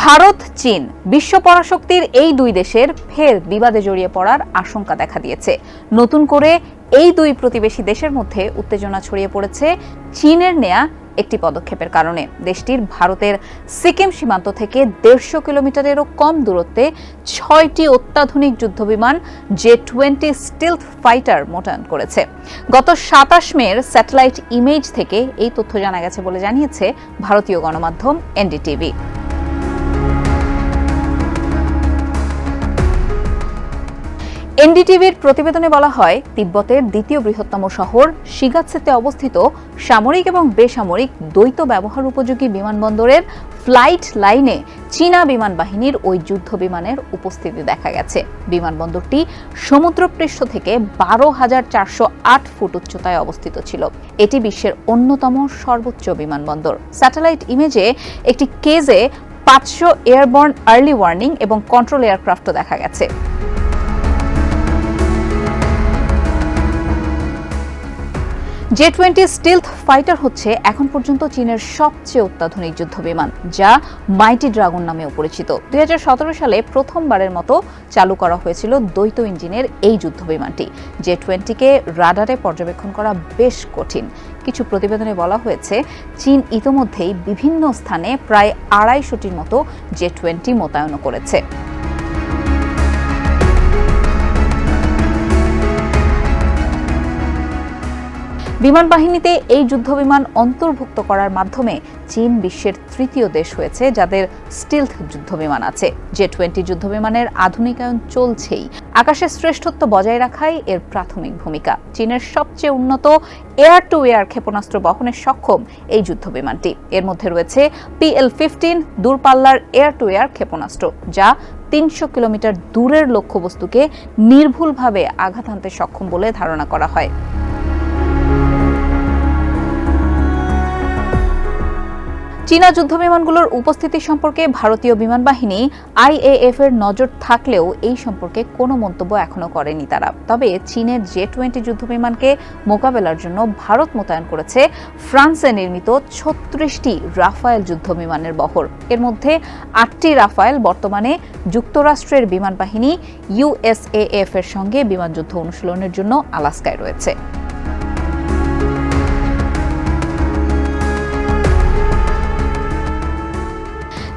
ভারত, চীন, বিশ্ব পরাশক্তির এই দুই দেশের ফের বিবাদে জড়িয়ে পড়ার আশঙ্কা দেখা দিয়েছে। নতুন করে এই দুই প্রতিবেশী দেশের মধ্যে উত্তেজনা ছড়িয়ে পড়েছে চীনের নেয়া একটি পদক্ষেপের কারণে। দেশটির ভারতের সিকিম সীমান্ত থেকে দেড়শো কিলোমিটারেরও কম দূরত্বে ছয়টি অত্যাধুনিক যুদ্ধবিমান জে টোয়েন্টি স্টিলথ ফাইটার মোতায়েন করেছে। গত সাতাশ মের স্যাটেলাইট ইমেজ থেকে এই তথ্য জানা গেছে বলে জানিয়েছে ভারতীয় গণমাধ্যম এনডিটিভি। এনডিটিভির প্রতিবেদনে বলা হয়, তিব্বতের দ্বিতীয় বৃহত্তম শহর শিগাৎসেতে অবস্থিত সামরিক এবং বেসামরিক দ্বৈত ব্যবহার উপযোগী বিমানবন্দরের ফ্লাইট লাইনে চীনা বিমান বাহিনীর ওই যুদ্ধ বিমানের উপস্থিতি দেখা গেছে। বিমানবন্দরটি সমুদ্রপৃষ্ঠ থেকে বারো হাজার চারশো আট ফুট উচ্চতায় অবস্থিত ছিল। এটি বিশ্বের অন্যতম সর্বোচ্চ বিমানবন্দর। স্যাটেলাইট ইমেজে একটি কেজে পাঁচশো এয়ারবর্ন আর্লি ওয়ার্নিং এবং কন্ট্রোল এয়ারক্রাফটও দেখা গেছে। জে টোয়েন্টি স্টিলথ ফাইটার হচ্ছে এখন পর্যন্ত চীনের সবচেয়ে অত্যাধুনিক যুদ্ধ বিমান, যা মাইটি ড্রাগন নামেও পরিচিত। দুই হাজার সতেরো সালে প্রথমবারের মতো চালু করা হয়েছিল দ্বৈত ইঞ্জিনের এই যুদ্ধ বিমানটি। জে টোয়েন্টিকে রাডারে পর্যবেক্ষণ করা বেশ কঠিন। কিছু প্রতিবেদনে বলা হয়েছে, চীন ইতোমধ্যেই বিভিন্ন স্থানে প্রায় আড়াইশোটির মতো জে টোয়েন্টি মোতায়েন করেছে। বিমান বাহিনীতে এই যুদ্ধবিমান অন্তর্ভুক্ত করার মাধ্যমে চীন বিশ্বের তৃতীয় দেশ হয়েছে যাদের স্টিলথ যুদ্ধবিমান আছে। জে টোয়েন্টি যুদ্ধবিমানের আধুনিকায়ন চলছেই। আকাশের শ্রেষ্ঠত্ব বজায় রাখাই এর প্রাথমিক ভূমিকা। চীনের সবচেয়ে উন্নত এয়ার টু এয়ার ক্ষেপণাস্ত্র বহনে সক্ষম এই যুদ্ধবিমানটি। এর মধ্যে রয়েছে পিএল ফিফটিন দূরপাল্লার এয়ার টু এয়ার ক্ষেপণাস্ত্র, যা তিনশো কিলোমিটার দূরের লক্ষ্যবস্তুকে নির্ভুলভাবে আঘাত আনতে সক্ষম বলে ধারণা করা হয়। চীনা যুদ্ধবিমানগুলোর উপস্থিতি সম্পর্কে ভারতীয় বিমান বাহিনী আইএএফ এর নজর থাকলেও এই সম্পর্কে কোনো মন্তব্য এখনও করেনি তারা। তবে চীনের জে টোয়েন্টি যুদ্ধবিমানকে মোকাবেলার জন্য ভারত মোতায়েন করেছে ফ্রান্সে নির্মিত ছত্রিশটি রাফায়েল যুদ্ধবিমানের বহর। এর মধ্যে আটটি রাফায়েল বর্তমানে যুক্তরাষ্ট্রের বিমান বাহিনী ইউএসএএফ এর সঙ্গে বিমান যুদ্ধ অনুশীলনের জন্য আলাস্কায় রয়েছে।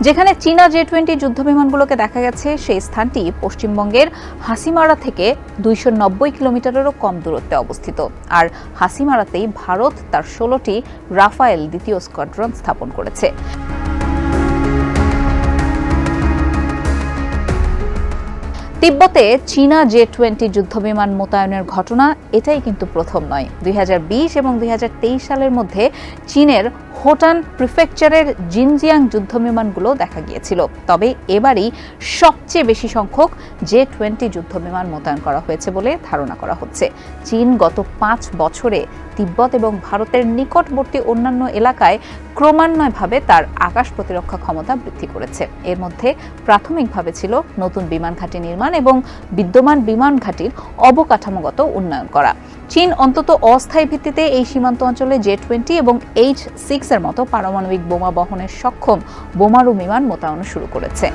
যেখানে চীনা জে টোয়েন্টি যুদ্ধ যুদ্ধবিমানগুলোকে দেখা গেছে, সেই স্থানটি পশ্চিমবঙ্গের হাসিমারা থেকে দুইশো নব্বই কিলোমিটারেরও কম দূরত্বে অবস্থিত। আর হাসিমারাতেই ভারত তার ষোলোটি রাফায়েল দ্বিতীয় স্কোয়াড্রন স্থাপন করেছে। তিব্বতে চীনা জে টোয়েন্টি যুদ্ধবিমান মোতায়েনের ঘটনা এটাই কিন্তু প্রথম নয়। দুই এবং দুই হাজার তেইশ সালের মধ্যে চীনের হোটান প্রিফেকচারের জিনজিয়াং যুদ্ধবিমানগুলো দেখা গিয়েছিল। তবে এবারই সবচেয়ে বেশি সংখ্যক জে টোয়েন্টি যুদ্ধবিমান মোতায়েন করা হয়েছে বলে ধারণা করা হচ্ছে। চীন গত পাঁচ বছরে তিব্বত এবং ভারতের নিকটবর্তী অন্যান্য এলাকায় ক্রমান্বয়ভাবে তার আকাশ প্রতিরক্ষা ক্ষমতা বৃদ্ধি করেছে। এর মধ্যে প্রাথমিকভাবে ছিল নতুন বিমান ঘাঁটি নির্মাণ এবং বিদ্যমান বিমান ঘাঁটির অবকাঠামোগত উন্নয়ন করা। চীন অন্তত অস্থায়ী ভিত্তিতে এই সীমান্ত অঞ্চলে জে টোয়েন্টি এবং এইচ সিক্স এর মতো পারমাণবিক বোমা বহনের সক্ষম বোমারু বিমান মোতায়েন শুরু করেছে।